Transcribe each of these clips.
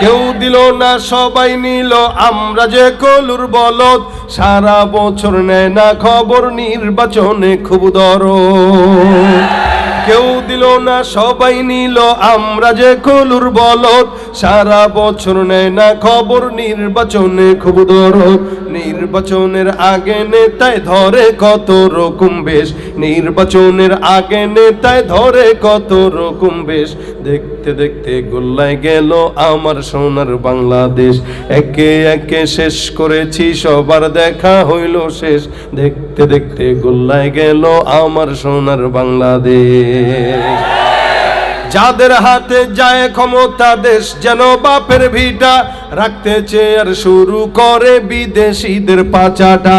কেউ দিল না, সবাই নিল। আমরা যে কলুর বলদ, সারা বছর নেয় না খবর নির্বাচনে খুব দর কেউ দিল না, সবাই নিল। আমরা যে কলুর বলদ, সারা বছর নেয় না খবর নির্বাচনে খুব দরদ। নির্বাচনের আগে নেতায় ধরে কত রকম বেশ? নির্বাচনের আগে নেতায় ধরে কত রকম বেশ? দেখতে দেখতে গোল্লায় গেল আমার সোনার বাংলাদেশ। একে একে শেষ করেছি, সবার দেখা হইল শেষ। দেখতে দেখতে গোল্লায় গেল আমার সোনার বাংলাদেশ। যাদের হাতে যায় ক্ষমতা দেশ যেন বাপের ভিটা রাখতে চেয়ার শুরু করে বিদেশিদের পাচাটা।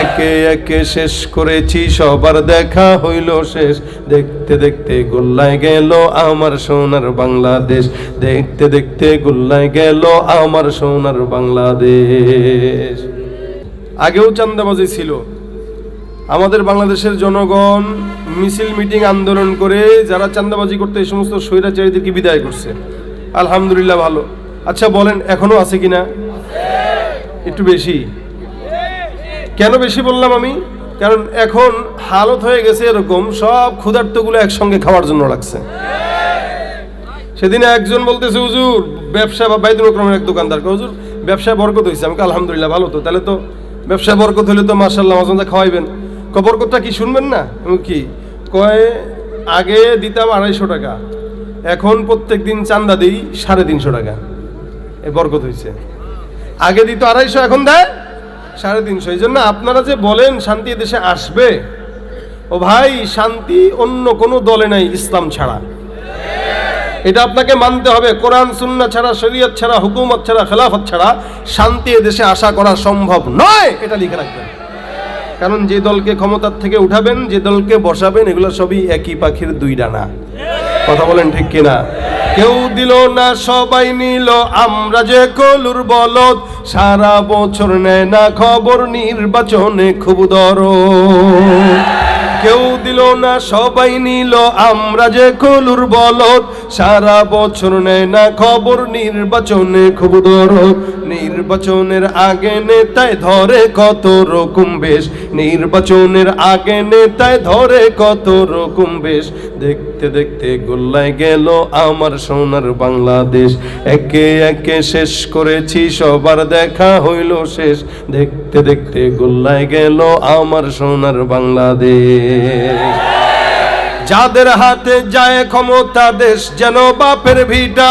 একে একে শেষ করেছি, সবার দেখা হইল শেষ। দেখতে দেখতে গোল্লায় গেল আমার সোনার বাংলাদেশ। দেখতে দেখতে গোল্লায় গেল আমার সোনার বাংলাদেশ। আগেও চান্দাবাজি ছিল। আমাদের বাংলাদেশের জনগণ মিছিল, মিটিং, আন্দোলন করে যারা চান্দাবাজি করতে এই সমস্ত স্বৈরাচারীদেরকে বিদায় করছে। আলহামদুলিল্লাহ ভালো। আচ্ছা বলেন, এখনও আছে কিনা? একটু বেশি। কেন বেশি বললাম আমি? কারণ এখন হালত হয়ে গেছে এরকম সব ক্ষুধার্তগুলো একসঙ্গে খাওয়ার জন্য লাগছে। সেদিন একজন বলতেছে হুজুর ব্যবসা বা বাইদুল ক্রমের এক দোকানদার কয়, হুজুর ব্যবসায় বরকত হয়েছে আমাকে আলহামদুলিল্লাহ ভালো তো তাহলে তো ব্যবসায় বরকত হলে তো মার্শাল্লাহ মাঝে খাওয়াইবেন। ক বরকতটা কি শুনবেন না? কি? কয় আগে দিতাম আড়াইশো টাকা এখন প্রত্যেক দিন চান্দা দিই সাড়ে তিনশো টাকা। এ বরকত হয়েছে আগে দিত আড়াইশো এখন দেয় সাড়ে তিনশো, এই জন্য আপনারা যে বলেন শান্তি দেশে আসবে, ও ভাই শান্তি অন্য কোনো দলে নাই ইসলাম ছাড়া। এটা আপনাকে মানতে হবে, কোরআন সুন্না ছাড়া, শরীয়ত ছাড়া, হুকুমত ছাড়া, খেলাফত ছাড়া শান্তি দেশে আশা করা সম্ভব নয়, এটা লিখে রাখবেন। কারণ যে দলকে ক্ষমতার থেকে উঠাবেন, যে দলকে বসাবেন, এগুলো সবই একই পাখির দুই ডানা। কথা বলেন ঠিক কিনা? কেউ দিল না, সবাই নিল, আমরা যে কলুর বলদ। সারা বছর নেয় না খবর, নির্বাচনে খুব দর কেউ দিল না, সবাই নিল। আমরা যে কলুর বলদ, সারা বছর নেয় না খবর। নির্বাচনে খুব দরদ। নির্বাচনের আগে নেতায় ধরে কত রকম বেশ। নির্বাচনের আগে নেতায় ধরে কত রকম বেশ। দেখতে দেখতে গোল্লায় গেল আমার সোনার বাংলাদেশ। একে একে শেষ করেছি, সবার দেখা হইল শেষ। দেখতে দেখতে গোল্লায় গেল আমার সোনার বাংলাদেশ। যাদের হাতে যায় ক্ষমতা দেশ যেন বাপের ভিটা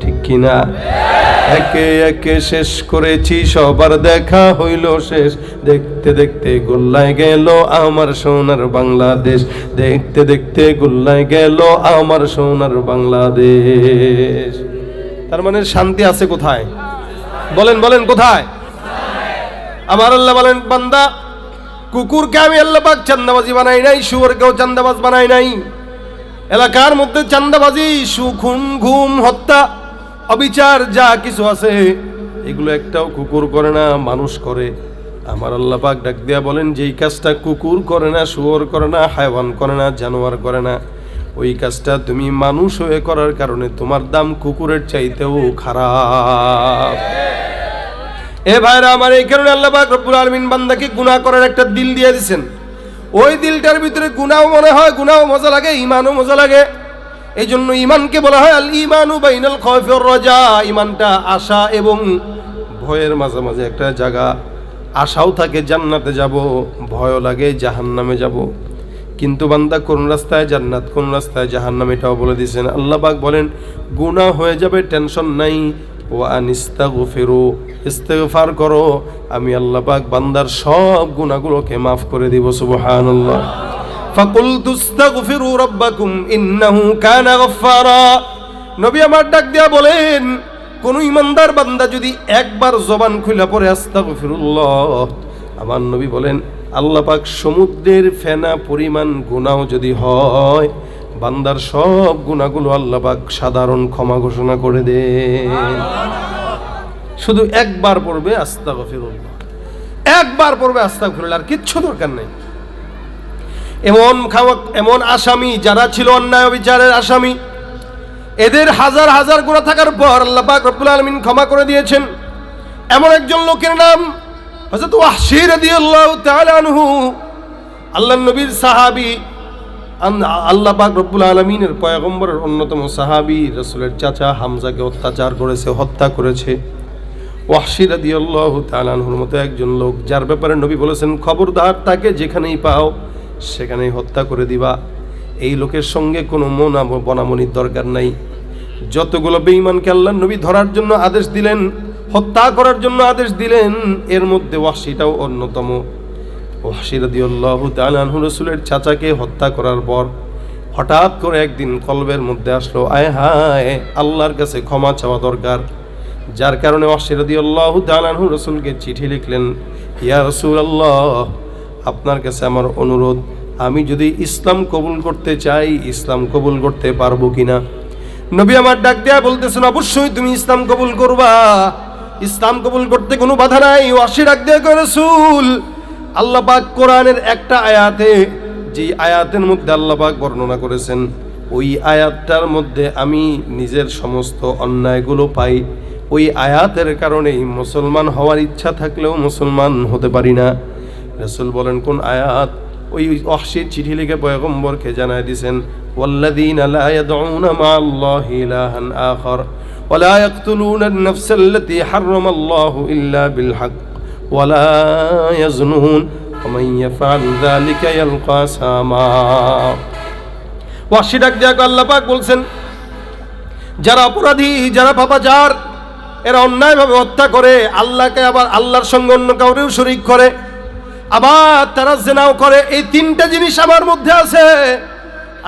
ঠিক কিনা? একে একে শেষ করেছি, সবার দেখা হইল শেষ। দেখতে দেখতে গোল্লায় গেল আমার সোনার বাংলাদেশ। দেখতে দেখতে গোল্লায় গেল আমার সোনার বাংলাদেশ। তার মানে শান্তি আছে কোথায়? বলেন বলেন, কোথায়? আমার আল্লাহ বলেন, বান্দা, কুকুরকে আমি আল্লাহ পাক চান্দাবাজি বানাই নাই, শুয়োরকেও চান্দাবাজ বানাই নাই। এলাকার মধ্যে চান্দাবাজি, সুখুন ঘুম হত্যা। অবিচার যা কিছু আছে, এগুলো একটাও কুকুর করে না, মানুষ করে। আমার আল্লাহ পাক ডাক দিয়া বলেন, যেই কাজটা কুকুর করে না, শুয়োর করে না, হায়ওয়ান করে না, জানোয়ার করে না, ওই কাজটা তুমি মানুষ হয়ে করার কারণে তোমার দাম কুকুরের চাইতেও খারাপ। এ ভাইরা আমার এই কারণে আল্লাহ পাক রব্বুল আলমিন বান্দাকে গুনাহ করার একটা দিল দিয়ে দিছেন। ওই দিলটার ভিতরে গুনাও মনে হয় গুনাও মজা লাগে ইমানও মজা লাগে। এই জন্য ইমানকে বলা হয় আল ইমানু বাইনাল খয়ফর রাজা। ইমানটা আশা এবং ভয়ের মাঝে মাঝে একটা জায়গা। আশাও থাকে, জান্নাতে যাব, ভয়ও লাগে, জাহান্নামে যাব। কিন্তু বান্দা কোন রাস্তায়, জান্নাত কোন রাস্তায়, জাহান্নাম এটাও বলে দিয়েছেন। আল্লাহ পাক বলেন, গুনাহ হয়ে যাবে, টেনশন নাই। ও আনিস্তাগফিরু, ইস্তেগফার করো। আমি আল্লাহ পাক বান্দার সব গুনাহগুলোকে মাফ করে দিব, সুবহানাল্লাহ। ফাকুলতু ইস্তাগফিরু রাব্বাকুম ইন্নাহু কানা গাফফারা। নবী আমার ডাক দিয়া বলেন, কোন ইমানদার বান্দা যদি একবার জবান খুলা পরে আস্তাগফিরুল্লাহ, আমার নবী বলেন, আল্লাহ পাক সমুদ্রের ফেনা পরিমাণ গুনাহ যদি হয়, বান্দার সব গুণাগুলো আল্লাহ পাক সাধারণ ক্ষমা ঘোষণা করে দে শুধু একবার পড়বে আস্তাগফিরুল্লাহ। একবার পড়বে আস্তাগফিরুল্লাহ, আর কিচ্ছু দরকার নেই। এমন এমন আসামি যারা ছিল অন্যায় বিচারের আসামি, এদের হাজার হাজার গুণা থাকার পর আল্লাহ পাক রব্বুল আলামিন ক্ষমা করে দিয়েছেন। এমন একজন লোকের নাম হযরত ওয়াহশী রাদিয়াল্লাহু তাআলা আনহু। আল্লাহর নবীর সাহাবী আল্লাহ পাক রব্বুল আলমিনের পয়গম্বরের অন্যতম সাহাবী রসুলের চাচা হামজাকে অত্যাচার করেছে, হত্যা করেছে। ওয়াহশিরা দিয়াল্লাহু তালানহুর মতো একজন লোক, যার ব্যাপারে নবী বলেছেন, খবরদার তাকে যেখানেই পাও সেখানেই হত্যা করে দিবা। এই লোকের সঙ্গে কোনো মনা বনামনির দরকার নাই। যতগুলো বেঈমানকে আল্লাহ নবী ধরার জন্য আদেশ দিলেন, হত্যা করার জন্য আদেশ দিলেন, এর মধ্যে ওয়াহশিটাও অন্যতম। ওয়াসিরাদিউল্লাহ রসুলের চাচাকে হত্যা করার পর হঠাৎ করে একদিন কলবের মধ্যে আসলো, আয় হায়, আল্লাহর কাছে ক্ষমা চাওয়া দরকার। যার কারণে ওয়াসিরাদিউল্লাহ তালানহু রসুলকে চিঠি লিখলেন, ইয়া রসুল আল্লাহ আপনার কাছে আমার অনুরোধ, আমি যদি ইসলাম কবুল করতে চাই, ইসলাম কবুল করতে পারব কিনা? নবী আমার ডাক দেয়া বলতেছেন, অবশ্যই তুমি ইসলাম কবুল করবা। ইসলাম কবুল করতে কোনো বাধা নাই। ওয়াসি ডাক দেয়া করে রসুল, আল্লাহ পাক কোরআনের একটা আয়াতে যে আয়াতের মধ্যে আল্লাহ পাক বর্ণনা করেছেন, ওই আয়াতটার মধ্যে আমি নিজের সমস্ত অন্যায়গুলো পাই। ওই আয়াতের কারণেই মুসলমান হওয়ার ইচ্ছা থাকলেও মুসলমান হতে পারি না। রসুল বলেন কোন আয়াত ওই অহসির চিঠি লিখে পয়গম্বরকে জানায় দিছেন والذين لا يدعون مع الله إلها آخر ولا يقتلون النفس التي حرم الله إلا بالحق ولا يزنون ومن يفعل ذلك يلقى ساما ওয়াসি ডাক দিয়া আল্লাহ পাক বলছেন যারা অপরাধী যারা পাপাচার এরা অন্যায়ভাবে হত্যা করে আল্লাহকে আবার আল্লাহর সঙ্গে অন্য কাউরেও শরিক করে আবার তারা জেনাও করে। এই তিনটা জিনিস আমার মধ্যে আছে।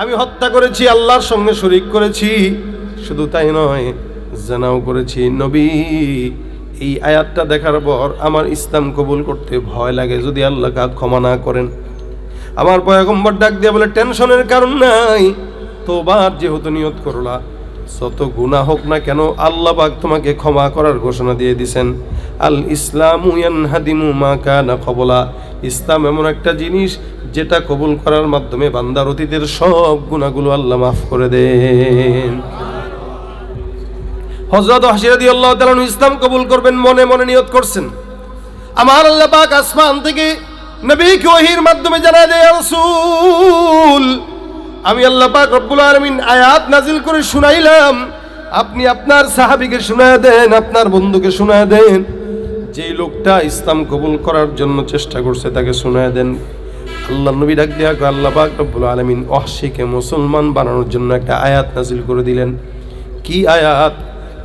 আমি হত্যা করেছি, আল্লাহর সঙ্গে শরিক করেছি। শুধু তাই নয়, জেনাও করেছি। নবী, এই আয়াতটা দেখার পর আমার ইসলাম কবুল করতে ভয় লাগে, যদি আল্লাহ কাক ক্ষমা না করেন। আমার পয়গম্বর ডাক দিয়ে বলে, টেনশনের কারণ নাই, তোবার যেহেতু নিয়ত করলা যত গুণা হোক না কেন আল্লাহ পাক তোমাকে ক্ষমা করার ঘোষণা দিয়ে দিছেন। আল ইসলামু ইয়ানহাদিমু মা কানা কবলা। ইসলাম এমন একটা জিনিস যেটা কবুল করার মাধ্যমে বান্দার অতীতের সব গুণাগুলো আল্লাহ মাফ করে দেন। হজরত হাসিরাদি আল্লাহ তালন ইসলাম কবুল করবেন, মনে মনে নিয়ত করছেন। আমার আল্লাহ পাক আসমান থেকে নবীকে ওহির মাধ্যমে জানা দেয় রাসূল আমি আল্লাহ পাক রব্বুল আলামিন আয়াত নাজিল করে শুনাইলাম। আপনি আপনার সাহাবীকে শুনায় দেন, আপনার বন্ধুকে শুনায় দেন। যেই লোকটা ইসলাম কবুল করার জন্য চেষ্টা করছে, তাকে শুনায় দেন। আল্লাহ নবী ডাক দিয়া আল্লাহ পাক রব্বুল আলামিন অহসিকে মুসলমান বানানোর জন্য একটা আয়াত নাজিল করে দিলেন। কি আয়াত?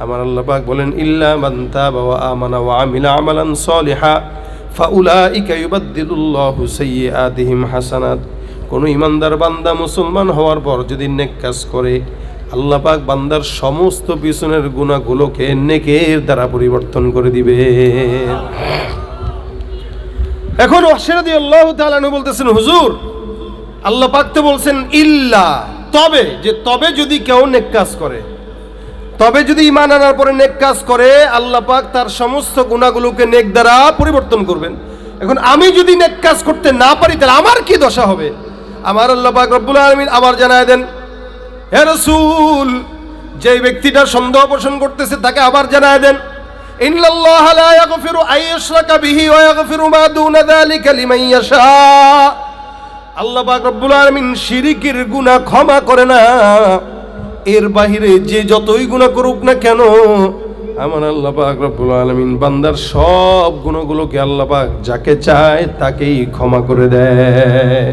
আমার আল্লাহ পাক বলেন, ইল্লা তাবা ওয়া আমানা ওয়া আমিলা আমালান সলিহা, ফাউলাইকা ইউবাদদিলুল্লাহু সাইয়্যাতিহিম হাসানাত। কোন ইমানদার বান্দা মুসলমান হওয়ার পর যদি নেক কাজ করে, আল্লাহ পাক বান্দার সমস্ত পিছনের গুণাগুলোকে নেকের দ্বারা পরিবর্তন করে দিবে। এখন অশেরাদি আল্লাহ তাআলা বলতেছেন, হুজুর, আল্লাহ পাক তো বলছেন, ইল্লা তবে, যে তবে যদি কেউ নেক কাজ করে, তবে যদি ইমান আনার পরে নেক কাজ করে, আল্লাহ পাক তার সমস্ত গুণাগুলোকে নেক দ্বারা পরিবর্তন করবেন। এখন আমি যদি নেক কাজ করতে না পারি, তাহলে আমার কি দশা হবে? আমার আল্লাহ রব্বুল আলামিন আবার জানায় দেন, হে রসুল যে ব্যক্তিটা সন্দেহ পোষণ করতেছে তাকে আবার জানায় দেন রব্বুল ক্ষমা করে না। এর যে যতই গুনাহ করুক না কেন, আমার আল্লাহ রব্বুল আলামিন বান্দার সব গুণগুলোকে আল্লাহ পাক যাকে চায় তাকেই ক্ষমা করে দেয়।